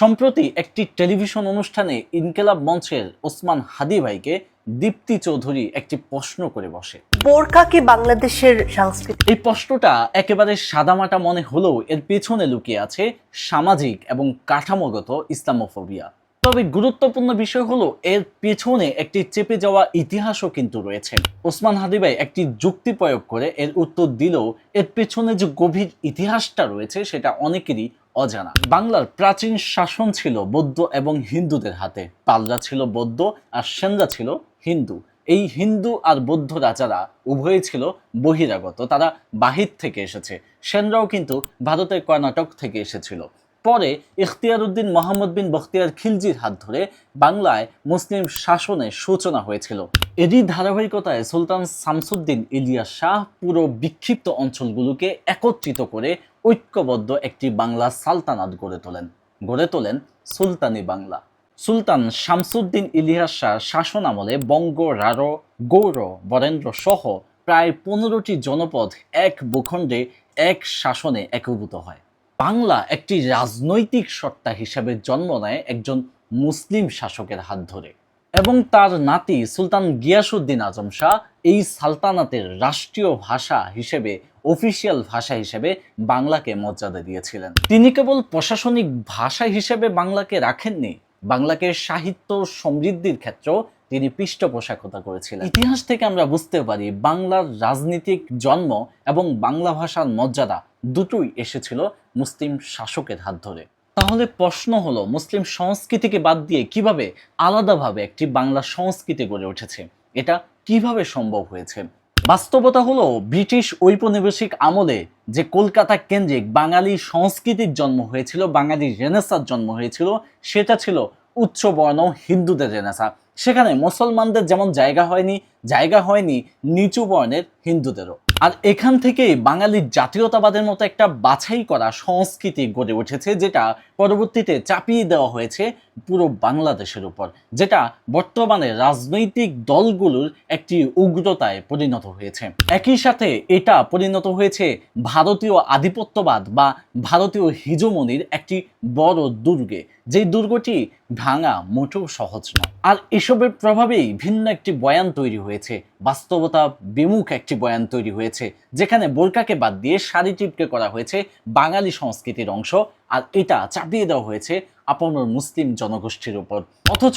সম্প্রতি একটি টেলিভিশন অনুষ্ঠানে ইনকেলাব মঞ্চের ওসমান হাদি ভাইকে দীপ্তি চৌধুরী একটি প্রশ্ন করে বসে। বোরকা কি বাংলাদেশের সংস্কৃতি এই প্রশ্নটা একেবারে সাদামাটা মনে হলেও এর পেছনে লুকিয়ে আছে সামাজিক এবং কাঠামোগত ইসলামোফোবিয়া। তবে গুরুত্বপূর্ণ বিষয় হলো এর পেছনে একটি চেপে যাওয়া ইতিহাসও কিন্তু রয়েছে। ওসমান হাদিবাই একটি যুক্তি প্রয়োগ করে এর উত্তর দিলেও এর পেছনে যে গভীর ইতিহাসটা রয়েছে সেটা অনেকেরই অজানা। বাংলার প্রাচীন শাসন ছিল বৌদ্ধ এবং হিন্দুদের হাতে। পালরা ছিল বৌদ্ধ আর সেনরা ছিল হিন্দু। এই হিন্দু আর বৌদ্ধ রাজারা উভয়ই ছিল বহিরাগত। তারা বাহির থেকে এসেছে। সেনরাও কিন্তু ভারতের কর্ণাটক থেকে এসেছিল। পরে ইখতিয়ার উদ্দিন মোহাম্মদ বিন বখতিয়ার খিলজির হাত ধরে বাংলায় মুসলিম শাসনের সূচনা হয়েছিল। এরই ধারাবাহিকতায় সুলতান শামসুদ্দিন ইলিয়াস শাহ পুরো বিক্ষিপ্ত অঞ্চলগুলোকে একত্রিত করে ঐক্যবদ্ধ একটি বাংলা সালতানাত গড়ে তোলেন। গড়ে তোলেন সুলতানি বাংলা। সুলতান শামসুদ্দিন ইলিয়াস শাহ শাসন আমলে বঙ্গ রারো গৌর, বরেন্দ্র সহ প্রায় পনেরোটি জনপদ এক ভূখণ্ডে, এক শাসনে একীভূত হয়। বাংলা একটি রাজনৈতিক সত্তা হিসাবে জন্ম নেয় একজন মুসলিম শাসকের হাত ধরে। এবং তার নাতি সুলতান গিয়াসুদ্দিন আজম শাহ এই সালতানাতের রাষ্ট্রীয় ভাষা হিসেবে অফিসিয়াল ভাষা হিসেবে বাংলাকে মর্যাদা দিয়েছিলেন। তিনি কেবল প্রশাসনিক ভাষা হিসেবে বাংলাকে রাখেননি, বাংলাকে সাহিত্য সমৃদ্ধির ক্ষেত্রেও তিনি পৃষ্ঠপোষকতা করেছিলেন। ইতিহাস থেকে আমরা বুঝতে পারি, বাংলার রাজনীতিক জন্ম এবং বাংলা ভাষার মর্যাদা দুটোই এসেছিল মুসলিম শাসকের হাত ধরে। তাহলে প্রশ্ন হলো, মুসলিম সংস্কৃতিকে বাদ দিয়ে কীভাবে আলাদাভাবে একটি বাংলা সংস্কৃতি গড়ে উঠেছে? এটা কীভাবে সম্ভব হয়েছে? বাস্তবতা হলো, ব্রিটিশ ঔপনিবেশিক আমলে যে কলকাতা কেন্দ্রিক বাঙালি সংস্কৃতির জন্ম হয়েছিল, বাঙালি রেনেসার জন্ম হয়েছিল, সেটা ছিল উচ্চ বর্ণ হিন্দুদের রেনেসা। সেখানে মুসলমানদের যেমন জায়গা হয়নি জায়গা হয়নি নিচু বর্ণের হিন্দুদেরও। আর এখান থেকেই বাঙালির জাতীয়তাবাদের মতো একটা বাছাই করা সংস্কৃতি গড়ে উঠেছে, যেটা পরবর্তীতে চাপিয়ে দেওয়া হয়েছে পুরো বাংলাদেশের উপর, যেটা বর্তমানে রাজনৈতিক দলগুলোর একটি উগ্রতায় পরিণত হয়েছে। একই সাথে এটা পরিণত হয়েছে ভারতীয় আধিপত্যবাদ বা ভারতীয় হিজমনির একটি বড় দুর্গে। যেই দুর্গটি ভাঙা মোটেও সহজ নয়। আর এসবের প্রভাবেই ভিন্ন একটি বয়ান তৈরি হয়েছে বাস্তবতা বিমুখ একটি বয়ান তৈরি হয়েছে, যেখানে বোরকাকে বাদ দিয়ে শাড়ি টিপকে করা হয়েছে বাঙালি সংস্কৃতির অংশ, আর এটা চাপিয়ে দেওয়া হয়েছে আপনার মুসলিম জনগোষ্ঠীর উপর। অথচ